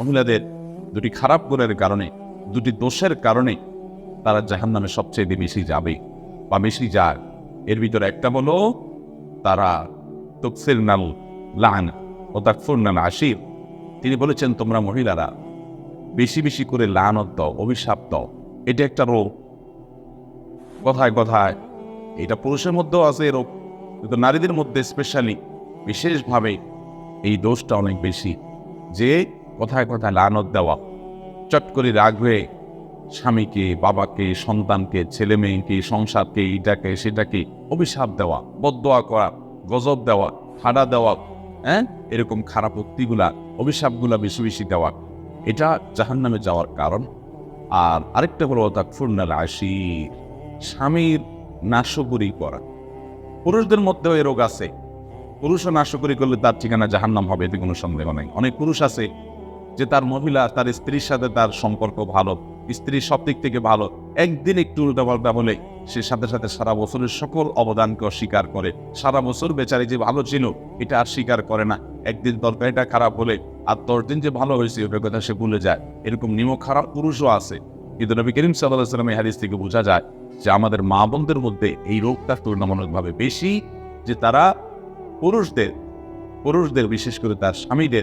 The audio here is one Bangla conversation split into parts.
মহিলাদের দুটি খারাপ গুণের কারণে, দুটি দোষের কারণে তারা জাহান নামে সবচেয়ে বেশি যাবে বা বেশি যায়। এর ভিতরে একটা হলো তারা তকসির নাল লান ও তাকফুর নাল আশির। তিনি বলেছেন, তোমরা মহিলারা বেশি বেশি করে লানত দাও, অভিশাপ দাও। এটা একটা রোগ। কথায় কথায় এটা পুরুষের মধ্যেও আছে এ রোগ। কিন্তু নারীদের মধ্যে স্পেশালি বিশেষভাবে এই দোষটা অনেক বেশি। যে কথায় কথায় লানত দেওয়া। চট করে রাগ হয়ে স্বামীকে, বাবাকে, সন্তানকে, ছেলে মেয়েকে, সংসারকে এটাকে সেটাকে অভিশাপ দেওয়া বদোয়া করা, গজব দেওয়া ফাড়া দেওয়া হ্যাঁ? এরকম খারাপ উক্তিগুলা, অভিশাপগুলা বেশি বেশি দেওয়া। এটা জাহান্নামে যাওয়ার কারণ। আর আরেকটা হলো তাকফুরনাল আশির। স্বামীর নাশকরি করা। পুরুষদের মধ্যেও এ রোগ আছে। পুরুষও নাশকরি করলে তার ঠিকানা জাহান্নাম হবে এতে কোনো সন্দেহ নেই। অনেক পুরুষ আছে যে তার মহিলা, তার স্ত্রীর সাথে তার সম্পর্ক ভালো, স্ত্রীর সব দিক থেকে ভালো, একদিন একটু উল্টাপাল্টা বলে সে সাথে সাথে সারা বছরের সকল অবদানকে অস্বীকার করে। সারা বছর বেচারি যে ভালো ছিল, এটা আর স্বীকার করে না। একদিন তরকারিটা খারাপ হলে আর দশ দিন যে ভালো হয়েছে ওটার কথা সে ভুলে যায়। এরকম নিম খারাপ পুরুষও আছে। কিন্তু নবী করিম সাল্লাহ হাদিস থেকে বোঝা যায় যে আমাদের মা বোনদের মধ্যে এই রোগটা তুলনামূলকভাবে বেশি, যে তারা পুরুষদের পুরুষদের বিশেষ করে তার স্বামীদের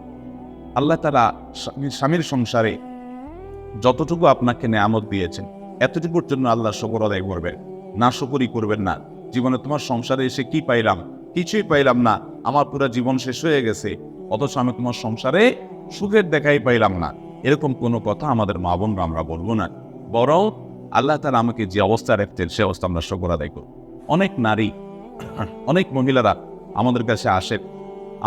আল্লাহ তারা স্বামীর সংসারে যতটুকু আপনাকে নেয়ামত দিয়েছেন, এতটুকুর জন্য আল্লাহ শকর আদায় করবেন। না শকরই করবেন না। জীবনে তোমার সংসারে এসে কি পাইলাম? কিছুই পাইলাম না। আমার পুরো জীবন শেষ হয়ে গেছে। অথচ আমি তোমার সংসারে সুখের দেখাই পাইলাম না। এরকম কোনো কথা আমাদের মা বোনরা আমরা বলব না। বরং আল্লাহ তারা আমাকে যে অবস্থা রাখছেন সে অবস্থা আমরা শকর আদায় করব। অনেক নারী, অনেক মহিলারা আমাদের কাছে আসে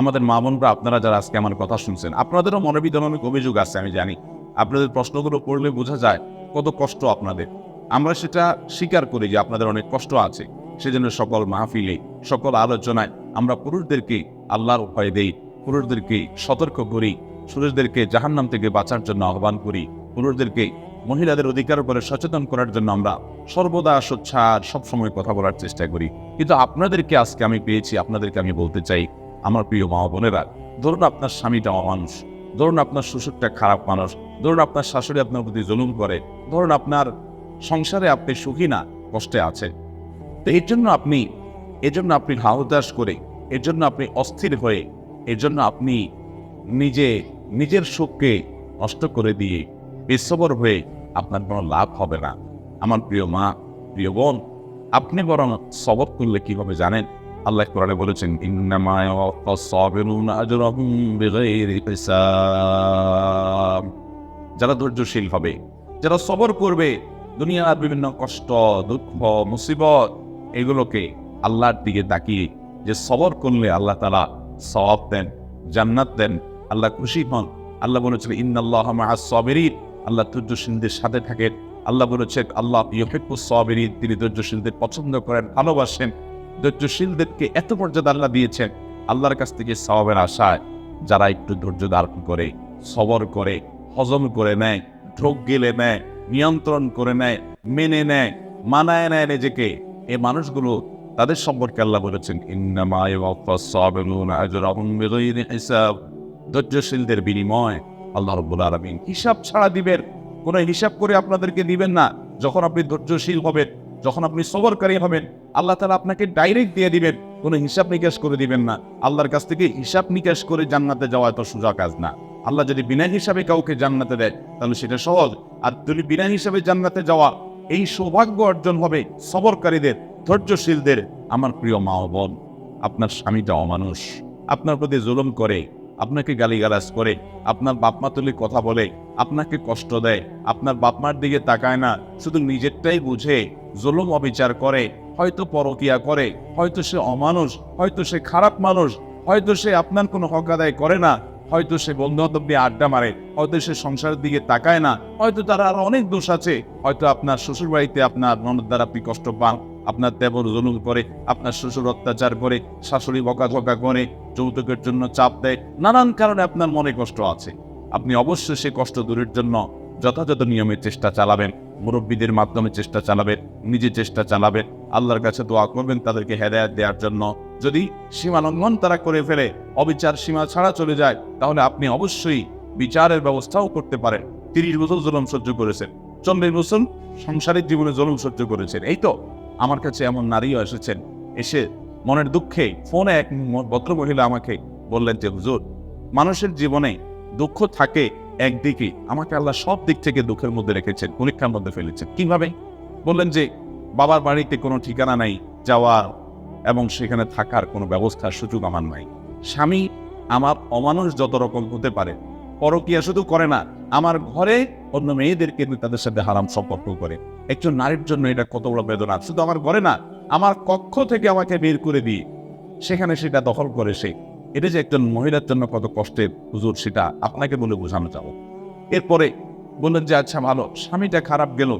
আমাদের মা বোনরা, আপনারা যারা আজকে আমার কথা শুনছেন, আপনাদেরও ভিতরে অনেক অভিযোগ আছে, আমি জানি। আপনাদের প্রশ্নগুলো পড়লে বোঝা যায় কত কষ্ট আপনাদের। আমরা সেটা স্বীকার করি যে আপনাদের অনেক কষ্ট আছে। সেজন্য সকল মাহফিলে, সকল আলোচনায় আমরা পুরুষদেরকে আল্লাহর উপায় দেই, পুরুষদেরকে সতর্ক করি, পুরুষদেরকে জাহান্নাম থেকে বাঁচার জন্য আহ্বান করি, পুরুষদেরকে মহিলাদের অধিকার উপরে সচেতন করার জন্য আমরা সর্বদা সোচ্ছার সবসময় কথা বলার চেষ্টা করি। কিন্তু আপনাদেরকে আজকে আমি পেয়েছি, আপনাদেরকে আমি বলতে চাই আমার প্রিয় মা বোনেরা, ধরুন আপনার স্বামীটা অমানুষ, ধরুন আপনার শ্বশুরটা খারাপ মানুষ, ধরুন আপনার শাশুড়ি আপনার প্রতি জুলুম করে, ধরুন আপনার সংসারে আপনি সুখী না, কষ্টে আছে। তো এর জন্য আপনি, এর জন্য আপনি হাহতাশ করে, এর জন্য আপনি অস্থির হয়ে, এর জন্য আপনি নিজে, নিজের সুখকে নষ্ট করে দিয়ে বিশ্ববর হয়ে আপনার কোনো লাভ হবে না। আমার প্রিয় মা, প্রিয় বোন, আপনি বরং সবর করলে কি হবে জানেন? আল্লাহ কোরআনে বলেছেন যারা ধৈর্যশীল হবে যারা সবর করবে, দুনিয়ার বিভিন্ন কষ্ট, দুঃখ, মুসিবত, এগুলোকে আল্লাহর দিকে তাকিয়ে যে সবর করলে আল্লাহ তালা সওয়াব দেন, জান্নাত দেন, আল্লাহ খুশি হন। আল্লাহ বলেছেন, ইন্নাল্লাহ মাআস সাবিরিন। আল্লাহ ধৈর্যশীলদের সাথে থাকেন। আল্লাহ বলেছেন, আল্লাহ ইউহিব্বুস সাবিরিন। তিনি ধৈর্যশীলদের পছন্দ করেন, ভালোবাসেন। ধৈর্যশীলদেরকে এত মর্যাদা আল্লাহ দিয়েছেন, আল্লাহর কাছ থেকে সওয়াবের আশায় যারা একটু ধৈর্য ধারণ করে, সবর করে, হজম করে নেয়, ঢোক গেলে নেয়, নিয়ন্ত্রণ করে নেয়, মেনে নেয়, মানায় নেয় নিজেকে এই মানুষগুলো তাদের সম্পর্কে আল্লাহ বলেছেন ধৈর্যশীলদের বিনিময় আল্লাহ রব্বুল আলামিন হিসাব ছাড়া দিবেন, কোনো হিসাব করে আপনাদেরকে দিবেন না, যখন আপনি ধৈর্যশীল হবেন যখন আপনি সবরকারী হবেন, আল্লাহ তালা আপনাকে ডাইরেক্ট দিয়ে দিবেন, কোনো হিসাব নিকাশ করে দিবেন না। আল্লাহর কাছ থেকে হিসাব নিকাশ করে জান্নাতে যাওয়া এত সোজা কাজ না। আল্লাহ যদি বিনা হিসাবে কাউকে জান্নাতে দেয় তাহলে সেটা সহজ। আর যদি বিনা হিসাবে জান্নাতে যাওয়া, এই সৌভাগ্য অর্জন হবে সবরকারীদের, ধৈর্যশীলদের, আমার প্রিয় মা বোন। আপনার স্বামীটা অমানুষ। আপনার প্রতি জুলুম করে, আপনাকে গালিগালাজ করে, আপনার বাপমা কথা বলে আপনাকে কষ্ট দেয়, আপনার বাপমার দিকে তাকায় না, শুধু নিজেরটাই বুঝে, জুলুম অবিচার করে, হয়তো পরকিয়া করে, হয়তো সে অমানুষ, হয়তো সে খারাপ মানুষ, হয়তো সে আপনার কোনো হক আদায় করে না, হয়তো সে বন্ধু বান্ধব নিয়ে আড্ডা মারে, হয়তো সে সংসারের দিকে তাকায় না, হয়তো তার আরও অনেক দোষ আছে, হয়তো আপনার শ্বশুর বাড়িতে আপনার ননদ দ্বারা আপনি কষ্ট পান, আপনার দেবর জুলুম করে, আপনার শ্বশুর অত্যাচার করে, শাশুড়ি বকাঝকা করে, যৌতুকের জন্য চাপ দেয়, নানান কারণে আপনার মনে কষ্ট আছে। আপনি অবশ্যই সেই কষ্ট দূরের জন্য যথাযথ নিয়মে চেষ্টা চালাবেন, মুরব্বীদের মাধ্যমে চেষ্টা চালাবেন, নিজে চেষ্টা চালাবেন, আল্লাহর কাছে দোয়া করবেন তাদেরকে হেদায়াত দেওয়ার জন্য। যদি সীমা লঙ্ঘন তারা করে ফেলে, অবিচার সীমা ছাড়া চলে যায়, তাহলে আপনি অবশ্যই বিচারের ব্যবস্থাও করতে পারেন। তিরিশ বছর জলম সহ্য করেছেন, চল্লিশ বছর সংসারিক জীবনে জলম সহ্য করেছেন। এই তো, আমার কাছে এমন নারীও এসেছেন, এসে মনের দুঃখে ফোনে এক ভদ্রমহিলা আমাকে বললেন যে, হুজুর, মানুষের জীবনে দুঃখ থাকে একদিকে, আমাকে আল্লাহ সব দিক থেকে দুঃখের মধ্যে রেখেছেন পরীক্ষার মধ্যে ফেলেছেন। কীভাবে? বললেন যে, বাবার বাড়িতে কোনো ঠিকানা নাই যাওয়ার এবং সেখানে থাকার কোনো ব্যবস্থার সুযোগ আমার নাই। স্বামী আমার অমানুষ যত রকম হতে পারে, পরকিয়া শুধু করে না, আমার ঘরে অন্য মেয়েদেরকে তাদের সাথে হারাম সম্পর্ক করে। একজন নারীর জন্য এটা কত বড় বেদনা, শুধু আমার ঘরে না, আমার কক্ষ থেকে আমাকে বের করে দিয়ে, সেখানে সেটা দখল করে সে এটা যে একজন মহিলার জন্য কত কষ্টের, হুজুর, সেটা আপনাকে বলে বোঝানো যাব। এরপরে বললেন যে আচ্ছা ভালো, স্বামীটা খারাপ গেল,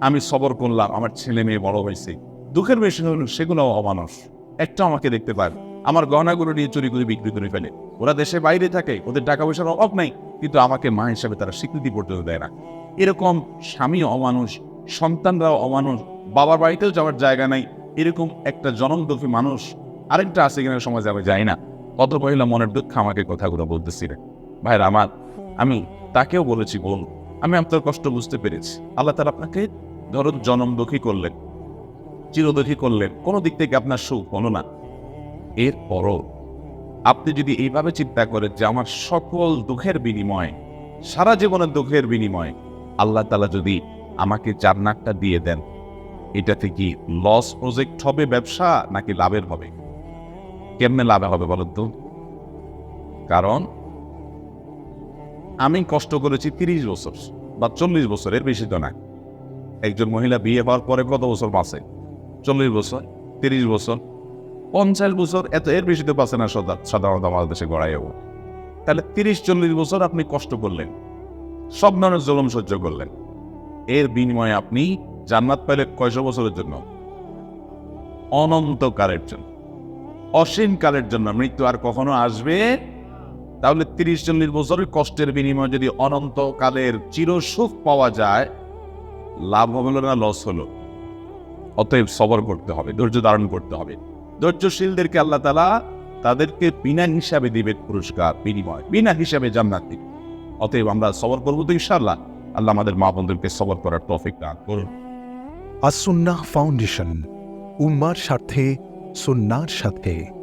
আমি সবর করলাম, আমার ছেলে মেয়ে বড় হয়েছে। দুঃখের বেশি হলো, সেগুলো অমানুষ। একটা আমাকে দেখতে পায় আমার গহনাগুলো নিয়ে চুরি করে বিক্রি করে ফেলে। ওরা দেশে বাইরে থাকে, ওদের টাকা পয়সার অভাব নাই, কিন্তু আমাকে মা হিসাবে তারা স্বীকৃতি পর্যন্ত দেয় না। এরকম স্বামী অমানুষ, সন্তানরাও অমানুষ, বাবার বাড়িতেও যাওয়ার জায়গা নাই, এরকম একটা জনমদুখী মানুষ আরেকটা আছে কিনা সমাজে আমি যাই না। কত মহিলা মনের দুঃখ আমাকে কথাগুলো বলতেছি রে। ভাইরা, আমার, আমি তাকেও বলেছি বল আমি আপনার কষ্ট বুঝতে পেরেছি। আল্লাহ তালা আপনাকে ধরুন জনম দুঃখী করলেন, চিরদুখী করলেন, কোনো দিক থেকে আপনার সুখ হলো না। এরপরও আপনি যদি এইভাবে চিন্তা করেন যে আমার সকল দুঃখের বিনিময়ে, সারা জীবনের দুঃখের বিনিময়ে আল্লাহ তালা যদি আমাকে জান্নাতটা দিয়ে দেন, এটাতে কি লস প্রজেক্ট হবে, ব্যবসা, নাকি লাভের হবে? কেমনে লাভে হবে বলেন তো? কারণ আমি কষ্ট করেছি তিরিশ বছর বা চল্লিশ বছর এর বেশি তো না একজন মহিলা বিয়ে হওয়ার পরে কত বছর বাঁচে? চল্লিশ বছর, তিরিশ বছর, পঞ্চাশ বছর, এত এর বেশি তো বাঁচে না সাধারণত আমাদের দেশে গড়াই হব তাহলে তিরিশ, চল্লিশ বছর আপনি কষ্ট করলেন, সব ধরনের জলম সহ্য করলেন। এর বিনিময়ে আপনি জান্নাত পাইলে কয়শো বছরের জন্য? অনন্তকালের জন্য। অসীম কালের জন্য মৃত্যু আর কখনো আসবে? তাহলে তিরিশ চল্লিশ বছরের কষ্টের বিনিময়ে যদি অনন্তকালের চিরসুখ পাওয়া যায়, লাভ হবে না লস হলো? অতএব সবর করতে হবে, ধৈর্য ধারণ করতে হবে। ধৈর্যশীলদেরকে আল্লাহ তালা তাদেরকে বিনা হিসাবে দিবেন পুরস্কার, বিনিময়, বিনা হিসাবে জান্নাত। দিবেন অতএব আমরা সবর করব তো ইনশাল্লাহ আল্লাহ আমাদের মা বন্ধুকে সবর করার তফিক দান করুন। আসুন্নাহ ফাউন্ডেশন, উম্মার স্বার্থে সুন্নার সাথে